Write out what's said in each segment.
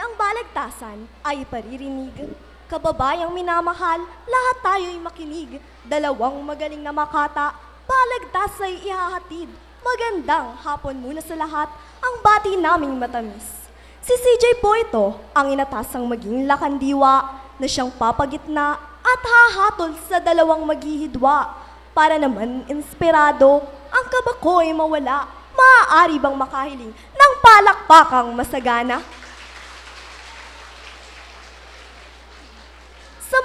ang balagtasan ay paririnig. Kababayang minamahal, lahat tayo'y makinig. Dalawang magaling na makata, balagtas ay ihahatid. Magandang hapon muna sa lahat, ang bati naming matamis. Si CJ po ito, ang inatasang maging lakandiwa na siyang papagitna at hahatol sa dalawang maghihidwa. Para naman inspirado, ang kabako ay mawala. Maaari bang makahiling ng palakpakang masagana? Sa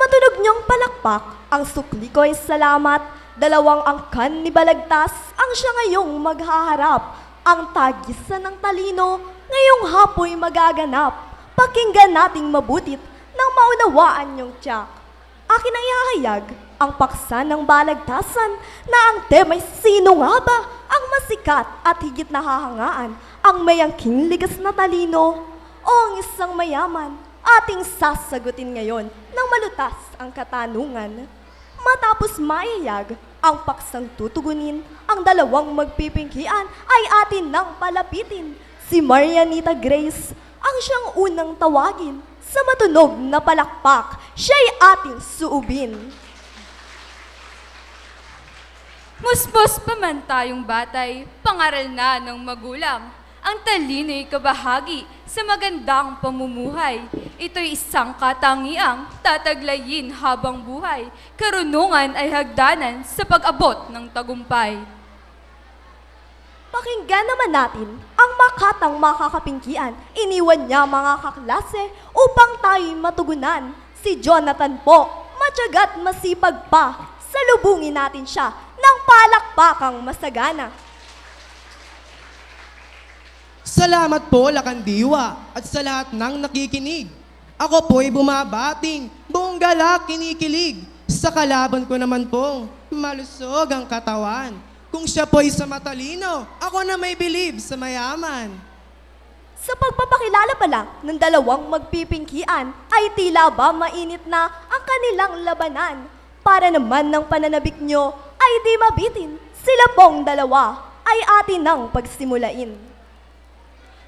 niyong palakpak, ang sukli ko salamat. Dalawang angkan ni Balagtas ang siya ngayong maghaharap. Ang tagisan ng talino, ngayong hapoy magaganap. Pakinggan nating mabutit nang maunawaan niyong tiyak. Akin ang ihahayag ang paksa ng balagtasan na ang tema'y sino nga ba ang masikat at higit na hahangaan ang mayangking ligas na talino o ang isang mayaman ating sasagutin ngayon nang malutas ang katanungan. Matapos maiyag ang paksang tutugunin, ang dalawang magpipingkian ay atin nang palapitin. Si Marianita Grace ang siyang unang tawagin. Sa matunog na palakpak, siya'y ating suubin. Muspos pa man tayong batay, pangaral na ng magulang. Ang talino'y kabahagi sa magandang pamumuhay. Ito'y isang katangiang tataglayin habang buhay. Karunungan ay hagdanan sa pag-abot ng tagumpay. Pakinggan naman natin ang makatang makakapingkian. Iniwan niya mga kaklase upang tayo'y matugunan. Si Jonathan po, matyagat masipag pa. Salubungin natin siya ng palakpakang masagana. Salamat po, Lakandiwa, at sa lahat ng nakikinig. Ako po'y bumabating, buong galak kinikilig. Sa kalaban ko naman pong malusog ang katawan. Kung siya po'y sa matalino, ako na may bilib sa mayaman. Sa pagpapakilala pa lang ng dalawang magpipingkian ay tila ba mainit na ang kanilang labanan. Para naman ng pananabik nyo ay di mabitin. Sila pong dalawa ay atin ng pagsimulain.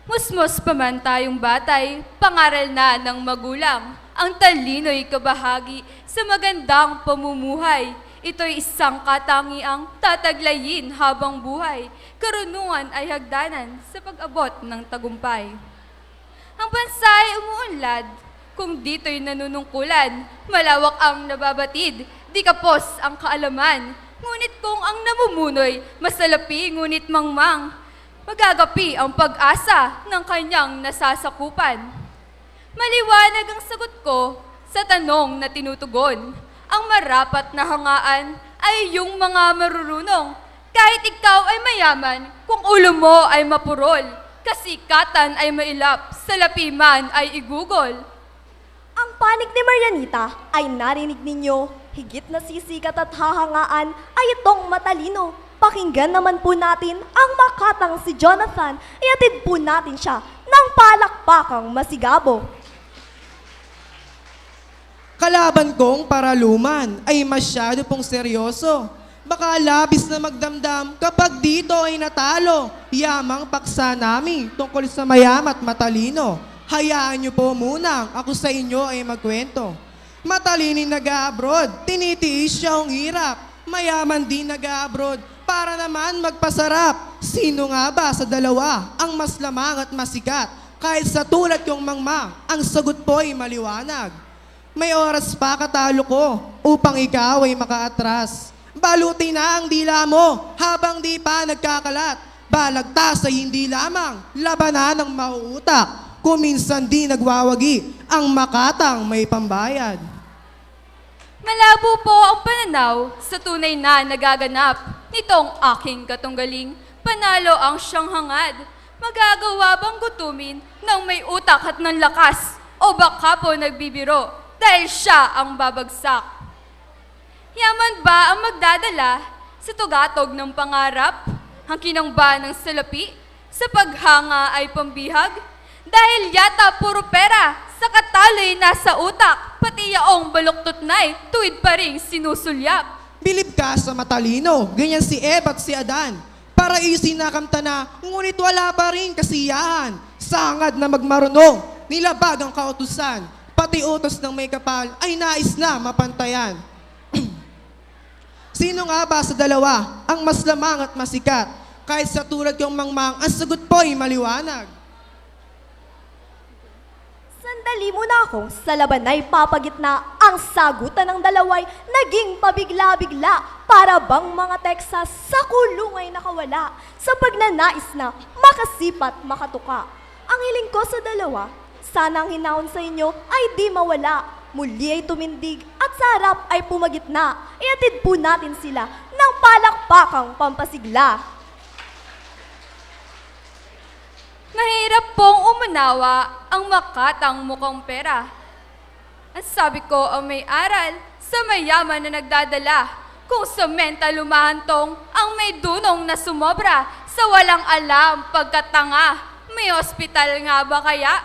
Musmos pa man tayong batay, pangaral na ng magulang. Ang talino'y kabahagi sa magandang pamumuhay. Ito'y isang katangiang tataglayin habang buhay. Karunungan ay hagdanan sa pag-abot ng tagumpay. Ang bansa ay umuunlad, kung dito'y nanunungkulan, malawak ang nababatid, di kapos ang kaalaman. Ngunit kung ang namumunoy, masalapi ngunit mangmang, magagapi ang pag-asa ng kanyang nasasakupan. Maliwanag ang sagot ko sa tanong na tinutugon. Ang marapat na hangaan ay yung mga marurunong. Kahit ikaw ay mayaman, kung ulo mo ay mapurol, kasikatan ay mailap, salapi man ay igugol. Ang panig ni Marianita ay narinig ninyo. Higit na sisikat at hahangaan ay itong matalino. Pakinggan naman po natin ang makatang si Jonathan. Iatid po natin siya ng palakpakang masigabo. Kalaban kong paraluman ay masyado pong seryoso. Baka labis na magdamdam kapag dito ay natalo. Yamang paksa namin tungkol sa mayamat matalino. Hayaan niyo po muna ako sa inyo ay magkwento. Matalinin nag-abroad, tinitiis siya ang hirap. Mayaman din nag-abroad para naman magpasarap. Sino nga ba sa dalawa ang mas lamang at masikat? Kahit sa tulad kong mangma, ang sagot po ay maliwanag. May oras pa katalo ko upang ikaw ay makaatras. Balutin na ang dila mo habang di pa nagkakalat. Balagtas ay hindi lamang labanan ng mauutak. Kuminsan di nagwawagi ang makatang may pambayad. Malabo po ang pananaw sa tunay na nagaganap nitong aking katunggaling. Panalo ang siyang hangad. Magagawa bang gutumin ng may utak at ng lakas? O baka po nagbibiro dahil siya ang babagsak? Yaman ba ang magdadala sa tugatog ng pangarap? Ang kinangba ng salapi? Sa paghanga ay pambihag? Dahil yata puro pera sa kataloy nasa utak, pati yaong baluktot na'y tuwid pa rin sinusulyap. Bilib ka sa matalino, ganyan si Eva at si Adan. Para isinakamta na, ngunit wala pa rin kasiyahan. Sangad na magmarunong, nilabag ang kautusan, pati utos ng may kapal ay nais na mapantayan. Sino nga ba sa dalawa ang mas lamang at masikat? Kahit sa tulad kong mangmang, ang sagot po'y maliwanag. Sandali muna akong sa laban ay papagitna ang sagutan ng dalaway naging pabigla-bigla para bang mga Texas sa kulungay nakawala sa pagnanais na makasipat makatuka. Ang hiling ko sa dalawa, sana ang hinaon sa inyo ay di mawala. Muli ay tumindig at sa harap ay pumagitna. Iatid po natin sila ng palakpakang pampasigla. Mahirap pong umunawa ang makatang mukhang pera. Ang sabi ko ang may aral sa mayaman na nagdadala. Kung sa mental lumahantong ang may dunong na sumobra sa walang alam pagkatanga. May ospital nga ba kaya?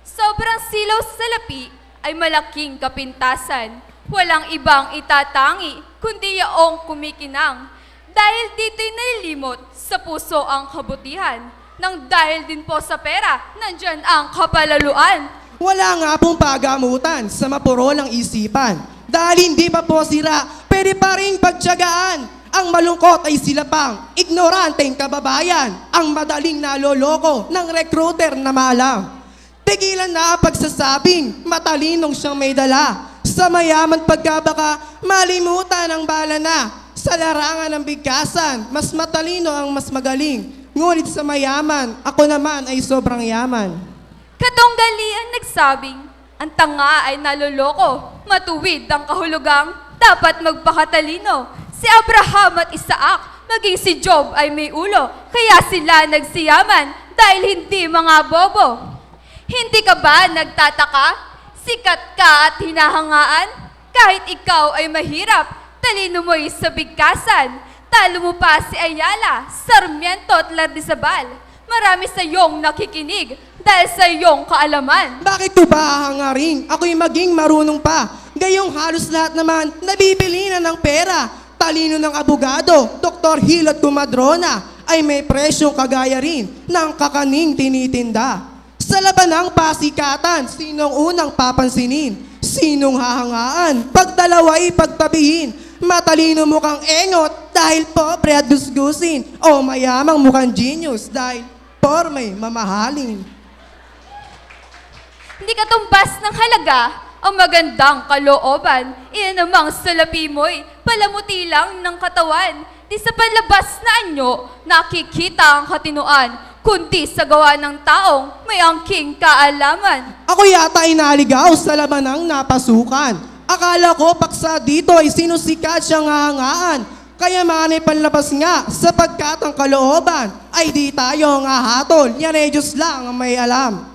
Sobrang silaw sa salapi ay malaking kapintasan. Walang ibang itatangi, kundi yaong kumikinang. Dahil dito'y nalilimot sa puso ang kabutihan. Nang dahil din po sa pera, nandyan ang kapalaluan. Wala nga pong pagamutan sa mapuro ng isipan. Dahil hindi pa po sira, pwede pa rin pagtyagaan. Ang malungkot ay sila pang ignoranteng kababayan. Ang madaling naloloko ng recruiter na maalam. Tigilan na ang pagsasabing matalinong siyang may dala. Sa mayaman pagkabaka, malimutan ang bala na. Sa larangan ng bigkasan, mas matalino ang mas magaling. Ngunit sa mayaman, ako naman ay sobrang yaman. Katunggali ang nagsabing, ang tanga ay naloloko, matuwid ang kahulugang, dapat magpakatalino. Si Abraham at Isaac, maging si Job ay may ulo, kaya sila nagsiyaman dahil hindi mga bobo. Hindi ka ba nagtataka? Sikat ka at hinahangaan? Kahit ikaw ay mahirap, talino mo'y sa bigkasan. Talo mo pa si Ayala, Sarmiento at Lardizabal. Marami sa iyong nakikinig dahil sa iyong kaalaman. Bakit ko ba hangarin? Ako'y maging marunong pa. Gayong halos lahat naman, nabibili na ng pera. Talino ng abogado, Dr. Hill at Kumadrona, ay may presyong kagaya rin ng kakaning tinitinda. Sa laban ng pasikatan, sinong unang papansinin? Sinong hahangaan? Pag dalawa'y pagtabihin, matalino mukhang engot dahil pobre at gusgusin, o mayamang mukhang genius dahil porme mamahalin. Hindi ka tumbas ng halaga ang magandang kalooban. Iyan namang salapi mo'y palamuti lang ng katawan. Di sa palabas na anyo, nakikita ang katinuan, kundi sa gawa ng taong may angking kaalaman. Ako yata ay naligaw sa laban ng napasukan. Akala ko paksa dito ay sinusikat siyang hahangaan. Kaya manay panlabas nga sapagkat ang kalooban ay di tayo nga hatol. Yan ay Diyos lang ang may alam.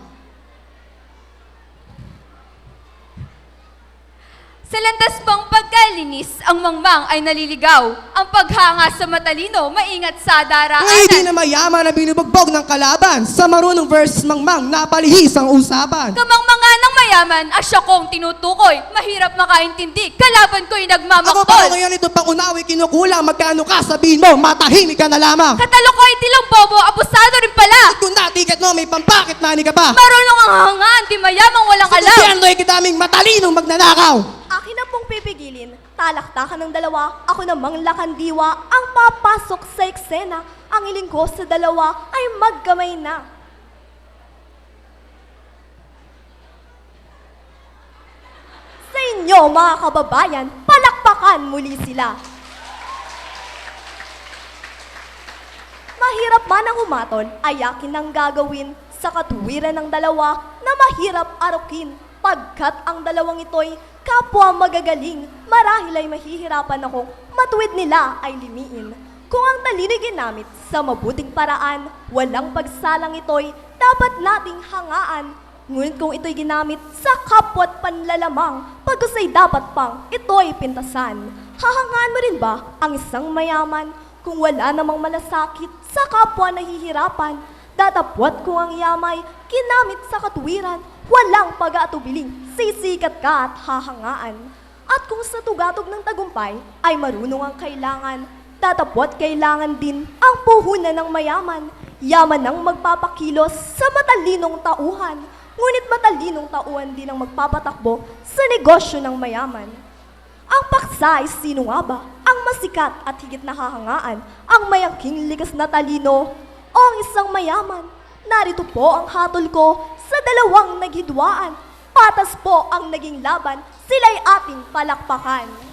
Sa landas pang pagkalinis, ang mangmang ay naliligaw. Ang paghanga sa matalino, maingat sa daraanan. Ngay di na mayaman na binubugbog ng kalaban. Sa marunong verse mangmang napalihis ang usapan. Kamang mga ng mayaman, asya kong tinutukoy. Mahirap makaintindi, kalaban ko'y Ako nagmamaktol. pa ngayon ito pang unawi kinukulang. Magkano ka sabihin mo, matahimik ka na lamang. Katalo ko ay tilang bobo, abusado rin pala. Kung natikat mo, may pampakit nani ka pa. Marunong ang hangaan, di mayamang walang Sa alam. gobyerno ay kadaming matalinong magnanakaw. Akin na pong pipigilin, talaktakan ng dalawa, ako namang lakandiwa, ang papasok sa eksena. Ang iling ko sa dalawa ay magkamay na. Sa inyo, mga kababayan, palakpakan muli sila. Mahirap man ang umaton, ay akin ang gagawin sa katuwiran ng dalawa na mahirap arukin. Pagkat ang dalawang ito'y kapwa magagaling, marahil ay mahihirapan akong matuwid nila ay limiin. Kung ang talino'y ginamit sa mabuting paraan, walang pagsalang ito'y dapat nating hangaan. Ngunit kung ito'y ginamit sa kapwa't panlalamang, pagkasay dapat pang ito'y pintasan. Hahangaan mo rin ba ang isang mayaman kung wala namang malasakit sa kapwa nahihirapan? Datapwat kung ang yamay kinamit sa katuwiran, walang pag-aatubiling, sisikat ka at hahangaan. At kung sa tugatog ng tagumpay ay marunong ang kailangan, datapwat kailangan din ang puhunan ng mayaman, yaman ang magpapakilos sa matalinong tauhan. ngunit matalinong tauhan din ang magpapatakbo sa negosyo ng mayaman. Ang paksa ay sino nga ba? Ang masikat at higit nahahangaan, ang mayangking likas na talino, ang isang mayaman? Narito po ang hatol ko sa dalawang naghidwaan. Patas po ang naging laban, sila'y ating palakpakan.